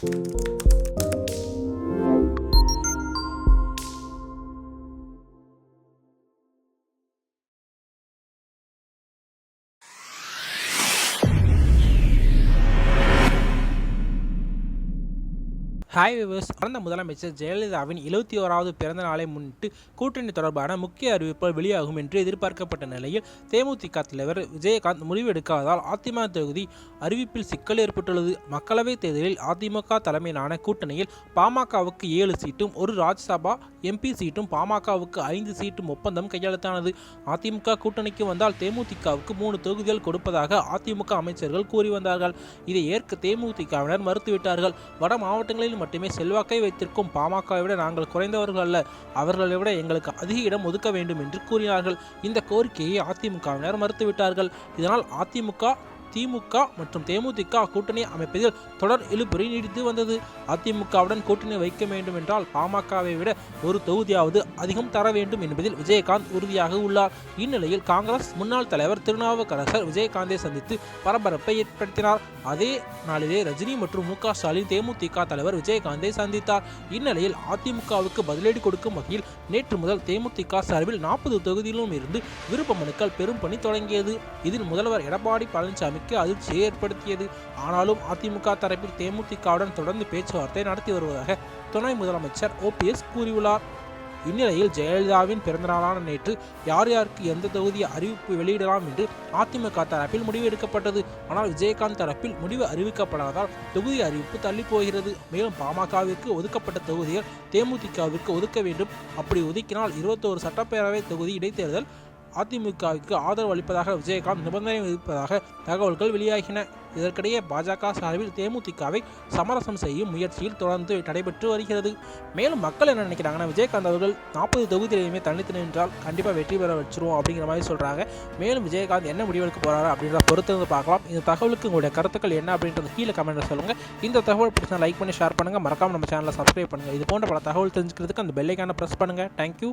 Música hi viewers கடந்த முதலமைச்சர் ஜெயலலிதாவின் எழுபத்தி ஓராவது பிறந்த நாளை முன்னிட்டு கூட்டணி தொடர்பான முக்கிய அறிவிப்புகள் வெளியாகும் என்று எதிர்பார்க்கப்பட்ட நிலையில் தேமுதிக தலைவர் விஜயகாந்த் முடிவெடுக்காததால் அதிமுக தொகுதி அறிவிப்பில் சிக்கல் ஏற்பட்டுள்ளது. மக்களவைத் தேர்தலில் அதிமுக தலைமையிலான கூட்டணியில் பாமகவுக்கு ஏழு சீட்டும் ஒரு ராஜ்யசபா எம்பி சீட்டும் பாமகவுக்கு ஐந்து சீட்டும் ஒப்பந்தம் கையெழுத்தானது. அதிமுக கூட்டணிக்கு வந்தால் தேமுதிகவுக்கு மூணு தொகுதிகள் கொடுப்பதாக அதிமுக அமைச்சர்கள் கூறி வந்தார்கள். இதை ஏற்க தேமுதிகவினர் மறுத்துவிட்டார்கள். வட மாவட்டங்களில் மட்டுமே செல்வாக்கை வைத்திருக்கும் பாமகவை விட நாங்கள் குறைந்தவர்கள் அல்ல. அவர்களை விட எங்களுக்கு அதிக இடம் ஒதுக்க வேண்டும் என்று கூறினார்கள். இந்த கோரிக்கையை அதிமுகவினர் மறுத்துவிட்டார்கள். இதனால் அதிமுக திமுக மற்றும் தேமுதிக கூட்டணி அமைப்பதில் தொடர் இழுபறி நீடித்து வந்தது. அதிமுகவுடன் கூட்டணி வைக்க வேண்டும் என்றால் பாமகவை விட ஒரு தொகுதியாவது அதிகம் தர வேண்டும் என்பதில் விஜயகாந்த் உறுதியாக உள்ளார். இந்நிலையில் காங்கிரஸ் முன்னாள் தலைவர் திருநாவுக்கரசர் விஜயகாந்தை சந்தித்து பரபரப்பை ஏற்படுத்தினார். அதே நாளிலே ரஜினி மற்றும் மு ஸ்டாலின் தேமுதிக தலைவர் விஜயகாந்தை சந்தித்தார். இந்நிலையில் அதிமுகவுக்கு பதிலடி கொடுக்கும் வகையில் நேற்று முதல் தேமுதிக சார்பில் நாற்பது தொகுதியிலும் இருந்து விருப்ப மனுக்கள் பெரும் பணி தொடங்கியது. இதில் முதல்வர் எடப்பாடி பழனிசாமிக்கு அதிர்ச்சியை ஏற்படுத்தியது. ஆனாலும் அதிமுக தரப்பில் தேமுதிகவுடன் தொடர்ந்து பேச்சுவார்த்தை நடத்தி வருவதாக துணை முதலமைச்சர் ஓபிஎஸ் கூறியுள்ளார். இந்நிலையில் ஜெயலலிதாவின் பிறந்தநாளான நேற்று யார் யாருக்கு எந்த தொகுதி அறிவிப்பு வெளியிடலாம் என்று அதிமுக தரப்பில் முடிவு எடுக்கப்பட்டது. ஆனால் விஜயகாந்த் தரப்பில் முடிவு அறிவிக்கப்படாதால் தொகுதி அறிவிப்பு தள்ளி போகிறது மேலும் பாமகவிற்கு ஒதுக்கப்பட்ட தொகுதிகள் தேமுதிகவிற்கு ஒதுக்க வேண்டும். அப்படி ஒதுக்கினால் இருபத்தோரு சட்டப்பேரவை தொகுதி இடைத்தேர்தல் அதிமுகவுக்கு ஆதரவு அளிப்பதாக விஜயகாந்த் நிபந்தனை விதிப்பதாக தகவல்கள் வெளியாகின. இதற்கிடையே பாஜக சார்பில் தேமுதிகவை சமரசம் செய்யும் முயற்சியில் தொடர்ந்து நடைபெற்று வருகிறது. மேலும் மக்கள் என்ன நினைக்கிறாங்கன்னா விஜயகாந்த் அவர்கள் நாற்பது தொகுதியிலையுமே தனித்து நின்றால் கண்டிப்பாக வெற்றி பெற வச்சிருவோம் அப்படிங்கிற மாதிரி சொல்கிறாங்க மேலும் விஜயகாந்த் என்ன முடிவெடுக்க போகிறாரு அப்படின்றத பொறுத்து வந்து பார்க்கலாம். இந்த தகவலுக்கு உங்களுடைய கருத்துக்கள் என்ன அப்படின்றது கீழே கமெண்ட்டில் சொல்லுங்கள் இந்த தகவல் பிடிச்சா லைக் பண்ணி ஷேர் பண்ணுங்கள் மறக்காம நம்ம சேனலை சப்ஸ்கிரைப் பண்ணுங்கள் இது போன்ற பல தகவல் தெரிஞ்சுக்கிறதுக்கு அந்த பெல்லைக்கான ப்ரெஸ் பண்ணுங்கள் தேங்க்யூ